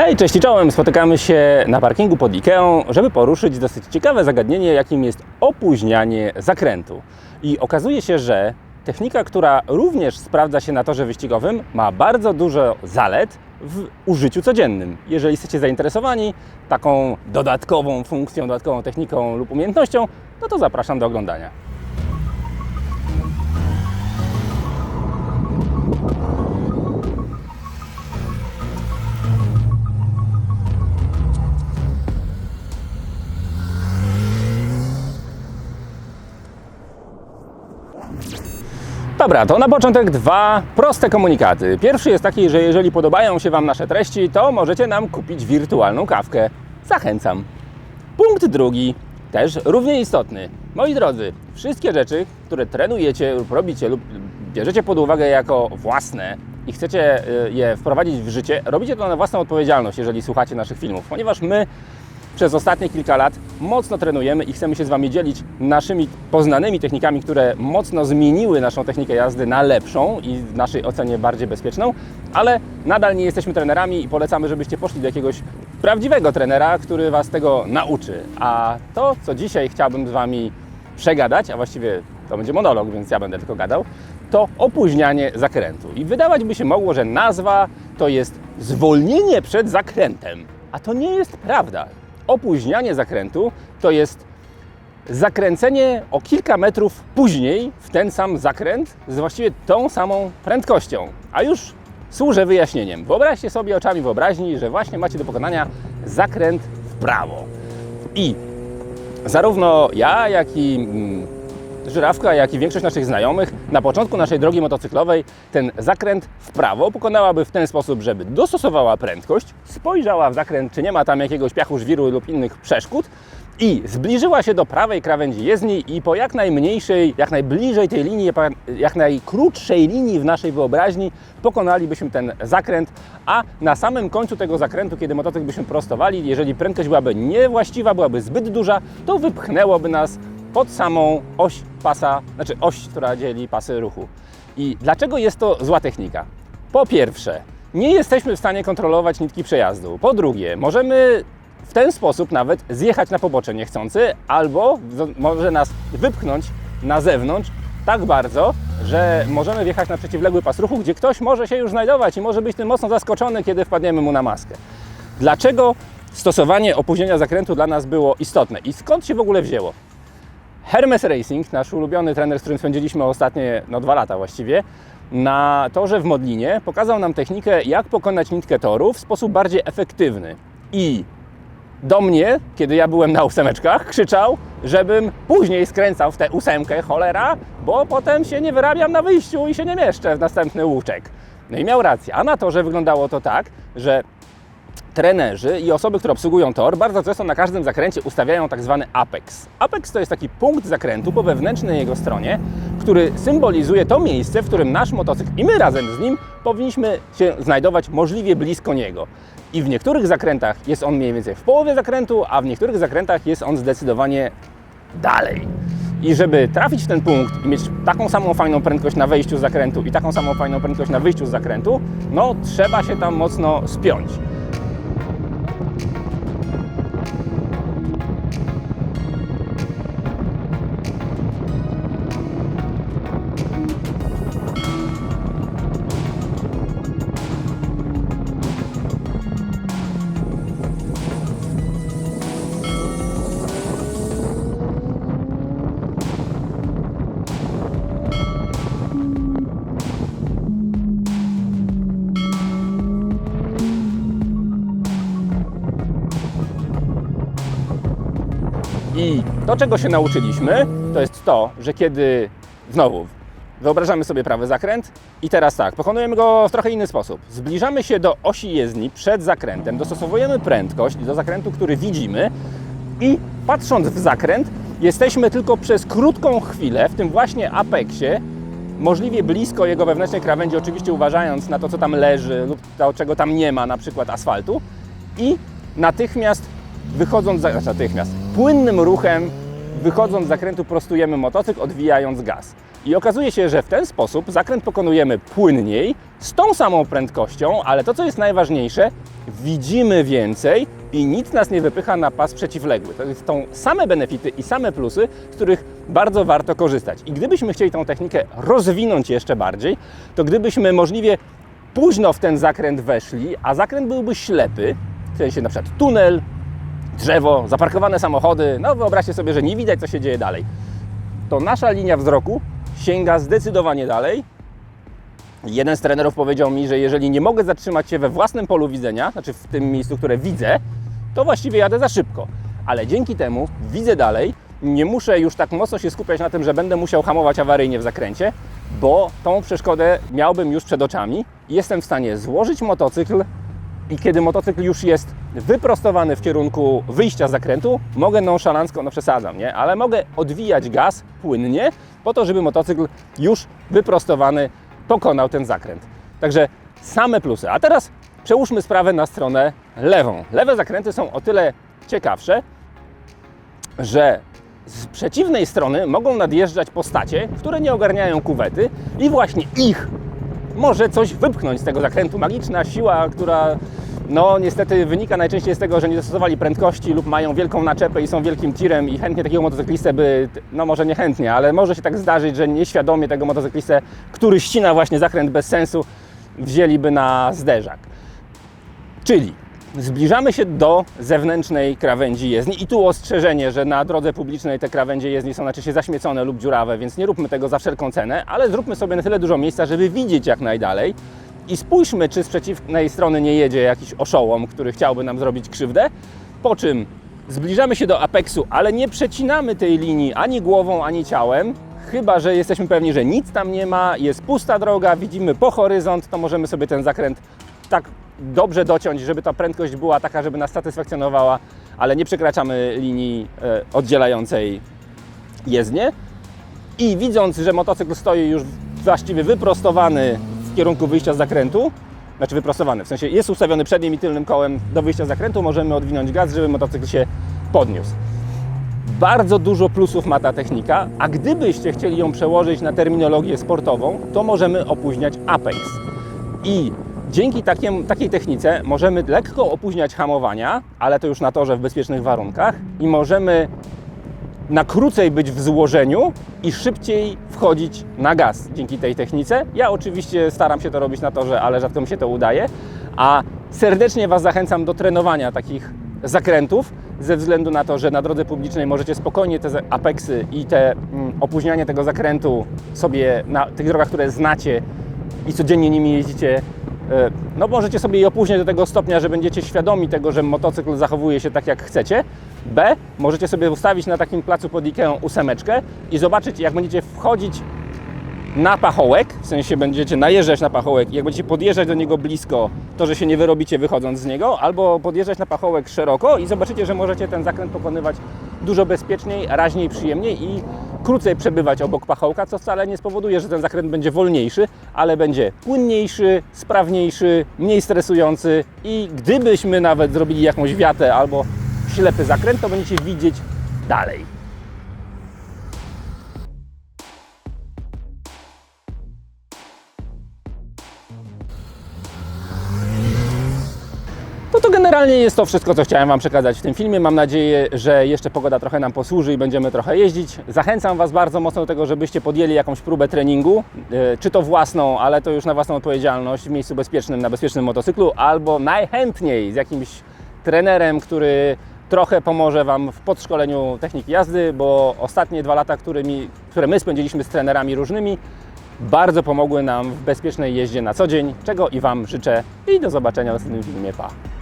Hej, cześć i czołem! Spotykamy się na parkingu pod Ikeą, żeby poruszyć dosyć ciekawe zagadnienie, jakim jest opóźnianie zakrętu. I okazuje się, że technika, która również sprawdza się na torze wyścigowym, ma bardzo dużo zalet w użyciu codziennym. Jeżeli jesteście zainteresowani taką dodatkową funkcją, dodatkową techniką lub umiejętnością, no to zapraszam do oglądania. Dobra, to na początek dwa proste komunikaty. Pierwszy jest taki, że jeżeli podobają się Wam nasze treści, to możecie nam kupić wirtualną kawkę. Zachęcam. Punkt drugi, też równie istotny. Moi drodzy, wszystkie rzeczy, które trenujecie lub robicie lub bierzecie pod uwagę jako własne i chcecie y, je wprowadzić w życie, robicie to na własną odpowiedzialność, jeżeli słuchacie naszych filmów, ponieważ my przez ostatnie kilka lat mocno trenujemy i chcemy się z Wami dzielić naszymi poznanymi technikami, które mocno zmieniły naszą technikę jazdy na lepszą i w naszej ocenie bardziej bezpieczną, ale nadal nie jesteśmy trenerami i polecamy, żebyście poszli do jakiegoś prawdziwego trenera, który Was tego nauczy. A to, co dzisiaj chciałbym z Wami przegadać, a właściwie to będzie monolog, więc ja będę tylko gadał, to opóźnianie zakrętu. I wydawać by się mogło, że nazwa to jest zwolnienie przed zakrętem. A to nie jest prawda. Opóźnianie zakrętu to jest zakręcenie o kilka metrów później w ten sam zakręt z właściwie tą samą prędkością. A już służę wyjaśnieniem. Wyobraźcie sobie oczami wyobraźni, że właśnie macie do pokonania zakręt w prawo. I zarówno ja, jak i mm, Żyrawka, jak i większość naszych znajomych na początku naszej drogi motocyklowej ten zakręt w prawo pokonałaby w ten sposób, żeby dostosowała prędkość, spojrzała w zakręt, czy nie ma tam jakiegoś piachu, żwiru lub innych przeszkód i zbliżyła się do prawej krawędzi jezdni i po jak najmniejszej, jak najbliżej tej linii, jak najkrótszej linii w naszej wyobraźni pokonalibyśmy ten zakręt, a na samym końcu tego zakrętu, kiedy motocykl byśmy prostowali, jeżeli prędkość byłaby niewłaściwa, byłaby zbyt duża, to wypchnęłoby nas pod samą oś pasa, znaczy oś, która dzieli pasy ruchu. I dlaczego jest to zła technika? Po pierwsze, nie jesteśmy w stanie kontrolować nitki przejazdu. Po drugie, możemy w ten sposób nawet zjechać na pobocze niechcący, albo może nas wypchnąć na zewnątrz tak bardzo, że możemy wjechać na przeciwległy pas ruchu, gdzie ktoś może się już znajdować i może być tym mocno zaskoczony, kiedy wpadniemy mu na maskę. Dlaczego stosowanie opóźnienia zakrętu dla nas było istotne i skąd się w ogóle wzięło? Hermes Racing, nasz ulubiony trener, z którym spędziliśmy ostatnie no, dwa lata właściwie, na torze w Modlinie pokazał nam technikę, jak pokonać nitkę toru w sposób bardziej efektywny. I do mnie, kiedy ja byłem na ósemeczkach, krzyczał, żebym później skręcał w tę ósemkę, cholera, bo potem się nie wyrabiam na wyjściu i się nie mieszczę w następny łuczek. No i miał rację. A na torze wyglądało to tak, że trenerzy i osoby, które obsługują tor, bardzo często na każdym zakręcie ustawiają tak zwany apex. Apex to jest taki punkt zakrętu po wewnętrznej jego stronie, który symbolizuje to miejsce, w którym nasz motocykl i my razem z nim powinniśmy się znajdować możliwie blisko niego. I w niektórych zakrętach jest on mniej więcej w połowie zakrętu, a w niektórych zakrętach jest on zdecydowanie dalej. I żeby trafić w ten punkt i mieć taką samą fajną prędkość na wejściu z zakrętu i taką samą fajną prędkość na wyjściu z zakrętu, no trzeba się tam mocno spiąć. To, czego się nauczyliśmy, to jest to, że kiedy znowu wyobrażamy sobie prawy zakręt i teraz tak, pokonujemy go w trochę inny sposób. Zbliżamy się do osi jezdni przed zakrętem, dostosowujemy prędkość do zakrętu, który widzimy i patrząc w zakręt, jesteśmy tylko przez krótką chwilę w tym właśnie apeksie, możliwie blisko jego wewnętrznej krawędzi, oczywiście uważając na to, co tam leży lub to, czego tam nie ma, na przykład asfaltu i natychmiast wychodząc, za, znaczy natychmiast, płynnym ruchem, wychodząc z zakrętu, prostujemy motocykl, odwijając gaz. I okazuje się, że w ten sposób zakręt pokonujemy płynniej, z tą samą prędkością, ale to, co jest najważniejsze, widzimy więcej i nic nas nie wypycha na pas przeciwległy. To są same benefity i same plusy, z których bardzo warto korzystać. I gdybyśmy chcieli tą technikę rozwinąć jeszcze bardziej, to gdybyśmy możliwie późno w ten zakręt weszli, a zakręt byłby ślepy, w sensie na przykład tunel, drzewo, zaparkowane samochody, no wyobraźcie sobie, że nie widać, co się dzieje dalej, to nasza linia wzroku sięga zdecydowanie dalej. Jeden z trenerów powiedział mi, że jeżeli nie mogę zatrzymać się we własnym polu widzenia, znaczy w tym miejscu, które widzę, to właściwie jadę za szybko. Ale dzięki temu widzę dalej, nie muszę już tak mocno się skupiać na tym, że będę musiał hamować awaryjnie w zakręcie, bo tą przeszkodę miałbym już przed oczami jestem w stanie złożyć motocykl i kiedy motocykl już jest wyprostowany w kierunku wyjścia z zakrętu, mogę nonszalancko, no przesadzam, nie? Ale mogę odwijać gaz płynnie po to, żeby motocykl już wyprostowany pokonał ten zakręt. Także same plusy. A teraz przełóżmy sprawę na stronę lewą. Lewe zakręty są o tyle ciekawsze, że z przeciwnej strony mogą nadjeżdżać postacie, które nie ogarniają kuwety i właśnie ich może coś wypchnąć z tego zakrętu. Magiczna siła, która no niestety wynika najczęściej z tego, że nie dostosowali prędkości lub mają wielką naczepę i są wielkim tirem i chętnie takiego motocyklistę by, no może nie chętnie, ale może się tak zdarzyć, że nieświadomie tego motocyklistę, który ścina właśnie zakręt bez sensu, wzięliby na zderzak. Czyli zbliżamy się do zewnętrznej krawędzi jezdni i tu ostrzeżenie, że na drodze publicznej te krawędzie jezdni są najczęściej zaśmiecone lub dziurawe, więc nie róbmy tego za wszelką cenę, ale zróbmy sobie na tyle dużo miejsca, żeby widzieć jak najdalej. I spójrzmy, czy z przeciwnej strony nie jedzie jakiś oszołom, który chciałby nam zrobić krzywdę, po czym zbliżamy się do apeksu, ale nie przecinamy tej linii ani głową, ani ciałem, chyba że jesteśmy pewni, że nic tam nie ma, jest pusta droga, widzimy po horyzont, to możemy sobie ten zakręt tak dobrze dociąć, żeby ta prędkość była taka, żeby nas satysfakcjonowała, ale nie przekraczamy linii e, oddzielającej jezdnię. I widząc, że motocykl stoi już właściwie wyprostowany w kierunku wyjścia z zakrętu, znaczy wyprostowany, w sensie jest ustawiony przednim i tylnym kołem do wyjścia z zakrętu, możemy odwinąć gaz, żeby motocykl się podniósł. Bardzo dużo plusów ma ta technika, a gdybyście chcieli ją przełożyć na terminologię sportową, to możemy opóźniać apex. I dzięki takiej technice możemy lekko opóźniać hamowania, ale to już na torze w bezpiecznych warunkach i możemy na krócej być w złożeniu i szybciej wchodzić na gaz dzięki tej technice. Ja oczywiście staram się to robić na torze, ale rzadko mi się to udaje, a serdecznie Was zachęcam do trenowania takich zakrętów, ze względu na to, że na drodze publicznej możecie spokojnie te apeksy i te mm, opóźnianie tego zakrętu sobie na tych drogach, które znacie i codziennie nimi jeździcie, no możecie sobie je opóźniać do tego stopnia, że będziecie świadomi tego, że motocykl zachowuje się tak jak chcecie. B, możecie sobie ustawić na takim placu pod Ikeą ósemeczkę i zobaczyć jak będziecie wchodzić na pachołek, w sensie będziecie najeżdżać na pachołek jak będziecie podjeżdżać do niego blisko, to że się nie wyrobicie wychodząc z niego, albo podjeżdżać na pachołek szeroko i zobaczycie, że możecie ten zakręt pokonywać dużo bezpieczniej, raźniej, przyjemniej i krócej przebywać obok pachołka, co wcale nie spowoduje, że ten zakręt będzie wolniejszy, ale będzie płynniejszy, sprawniejszy, mniej stresujący i gdybyśmy nawet zrobili jakąś wiatę albo ślepy zakręt, to będziecie widzieć dalej. Generalnie jest to wszystko, co chciałem Wam przekazać w tym filmie. Mam nadzieję, że jeszcze pogoda trochę nam posłuży i będziemy trochę jeździć. Zachęcam Was bardzo mocno do tego, żebyście podjęli jakąś próbę treningu, e, czy to własną, ale to już na własną odpowiedzialność w miejscu bezpiecznym, na bezpiecznym motocyklu, albo najchętniej z jakimś trenerem, który trochę pomoże Wam w podszkoleniu techniki jazdy, bo ostatnie dwa lata, którymi, które my spędziliśmy z trenerami różnymi, bardzo pomogły nam w bezpiecznej jeździe na co dzień, czego i Wam życzę i do zobaczenia w następnym filmie. Pa!